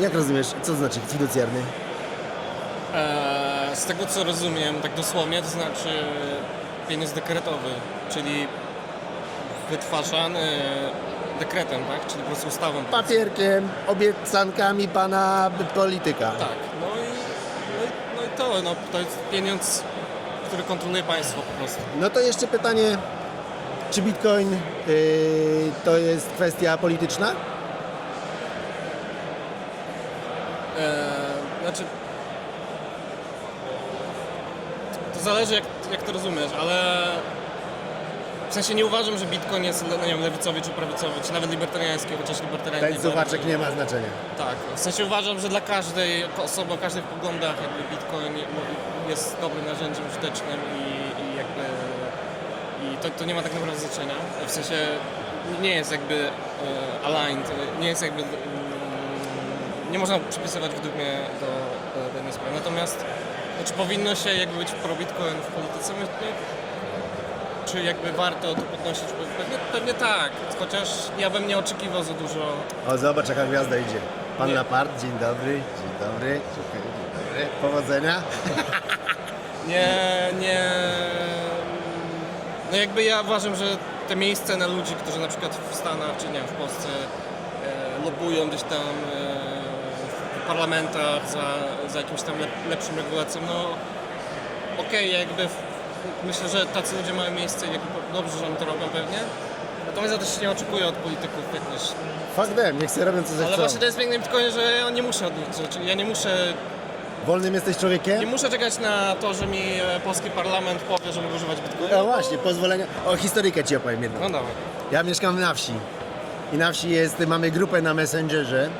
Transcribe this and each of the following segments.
Jak rozumiesz, co to znaczy fiducjarny? Eee, z tego co rozumiem, tak dosłownie, to znaczy pieniądz dekretowy, czyli wytwarzany dekretem, tak? Czyli po prostu ustawą. Papierkiem, obiecankami pana polityka. Tak, no i, no i, no i to, no, to jest pieniądz, który kontroluje państwo po prostu. No to jeszcze pytanie, czy bitcoin yy, to jest kwestia polityczna? Eee, znaczy, to zależy jak, jak to rozumiesz, ale w sensie nie uważam, że Bitcoin jest le- nie wiem, lewicowy czy prawicowy, czy nawet libertariański, chociaż libertariański. Ten suwaczek nie ma znaczenia. Tak, w sensie uważam, że dla każdej osoby o każdych poglądach jakby Bitcoin jest dobrym narzędziem użytecznym i, i jakby i to, to nie ma tak naprawdę znaczenia. W sensie nie jest jakby e, aligned, e, nie jest jakby nie można przypisywać według mnie do, do danej sprawy. Natomiast no, czy powinno się jakby być pro Bitcoin w polityce? No, czy jakby warto to podnosić? Pewnie, pewnie tak, chociaż ja bym nie oczekiwał za dużo O, zobacz jaka gwiazda idzie. Pan Nie. Lapart, dzień dobry, dzień dobry, dzień dobry. Powodzenia. Nie, nie. No jakby ja uważam, że te miejsce na ludzi, którzy na przykład w Stanach czy nie wiem, w Polsce e, lobują gdzieś tam e, parlamentach za, za jakimś tam lep, lepszym regulacją, no okej, jakby w, myślę, że tacy ludzie mają miejsce i jakby dobrze, że oni to robią pewnie. Natomiast ja też nie oczekuję od polityków jakoś. Fakt wiem, niech sobie robią co Ale zechcą. właśnie to jest piękne w Bitcoinie, że ja nie muszę odliczyć, znaczy ja nie muszę Wolnym jesteś Nie człowiekiem? muszę czekać na to, że mi e, polski parlament powie, że mogę używać bitcoina. No właśnie, pozwolenia. O, historykę ci opowiem jedną. No dawaj. Ja mieszkam na wsi. I na wsi jest, mamy grupę na Messengerze.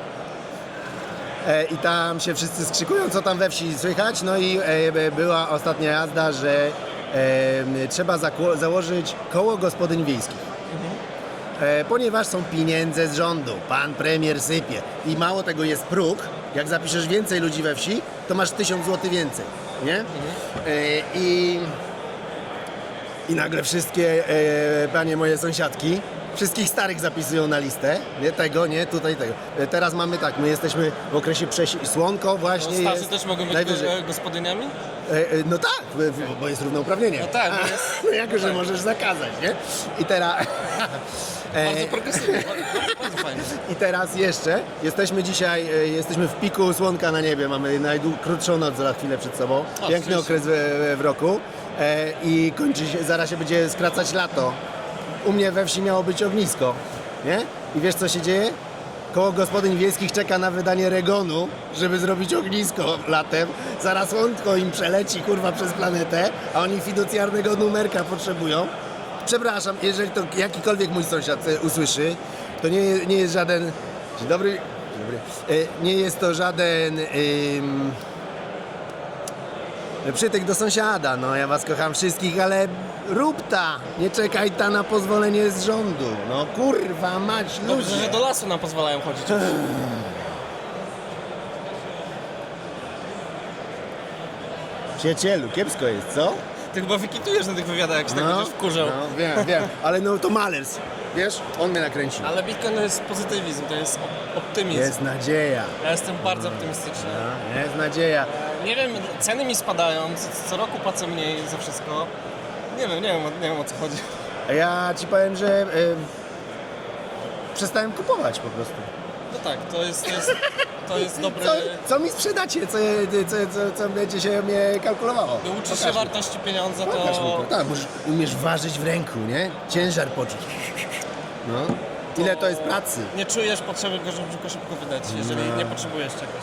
E, I tam się wszyscy skrzykują, co tam we wsi słychać. No i e, była ostatnia jazda, że trzeba założyć koło gospodyń wiejskich. E, ponieważ są pieniądze z rządu, pan premier sypie. I mało tego jest próg, jak zapiszesz więcej ludzi we wsi, to masz 1000 zł więcej, nie? I i nagle wszystkie panie moje sąsiadki, wszystkich starych zapisują na listę. Nie tego, nie, tutaj tego. E, teraz mamy tak, my jesteśmy w okresie przesi... Słonko właśnie No, starzy też mogą być najwyżej. go- gospodyniami? E, e, no tak, bo jest równouprawnienie. No tak, bo jest- no jako, że możesz zakazać, nie? I teraz... e, Bardzo progresywnie, bardzo, fajnie. I teraz jeszcze, jesteśmy dzisiaj, e, jesteśmy w piku słonka na niebie, mamy najkrótszą noc za chwilę przed sobą, piękny okres w, w roku e, i kończy się, zaraz się będzie skracać lato. U mnie we wsi miało być ognisko, nie? I wiesz co się dzieje? Koło gospodyń wiejskich czeka na wydanie regonu, żeby zrobić ognisko latem. Zaraz słonko im przeleci, kurwa, przez planetę, a oni fiducjarnego numerka potrzebują. Przepraszam, jeżeli to jakikolwiek mój sąsiad e, usłyszy, to nie, nie jest żaden... Dzień dobry. Dzień dobry. E, Nie jest to żaden... Przytyk do sąsiada, no ja was kocham wszystkich, ale rób ta, nie czekaj ta na pozwolenie z rządu. No kurwa mać, Dobrze, ludzie. że do lasu nam pozwalają chodzić. Przyjacielu, kiepsko jest, co? Ty chyba wykitujesz na tych wywiadach, jak się tak będziesz wkurzał. no wiem, wiem, ale no to malec, wiesz, on mnie nakręcił. Ale Bitcoin to jest pozytywizm, to jest op- optymizm. Jest nadzieja, Ja jestem bardzo optymistyczny. no, jest nadzieja. Nie wiem, ceny mi spadają, co, co roku płacę mniej za wszystko. Nie wiem, nie wiem, o- nie wiem o co chodzi. Ja ci powiem, że y, przestałem kupować po prostu. No tak, to jest, to jest, to jest dobry... Co, co mi sprzedacie, co, co, co, co będzie się mnie kalkulowało? Gdy uczysz Pokaż się mi. wartości pieniądza, Pokaż mi to. to... Tak, możesz, umiesz ważyć w ręku, nie? Ciężar poczuć. No. Ile to jest pracy? Nie czujesz potrzeby go, żeby go szybko wydać, jeżeli No. nie potrzebujesz czegoś.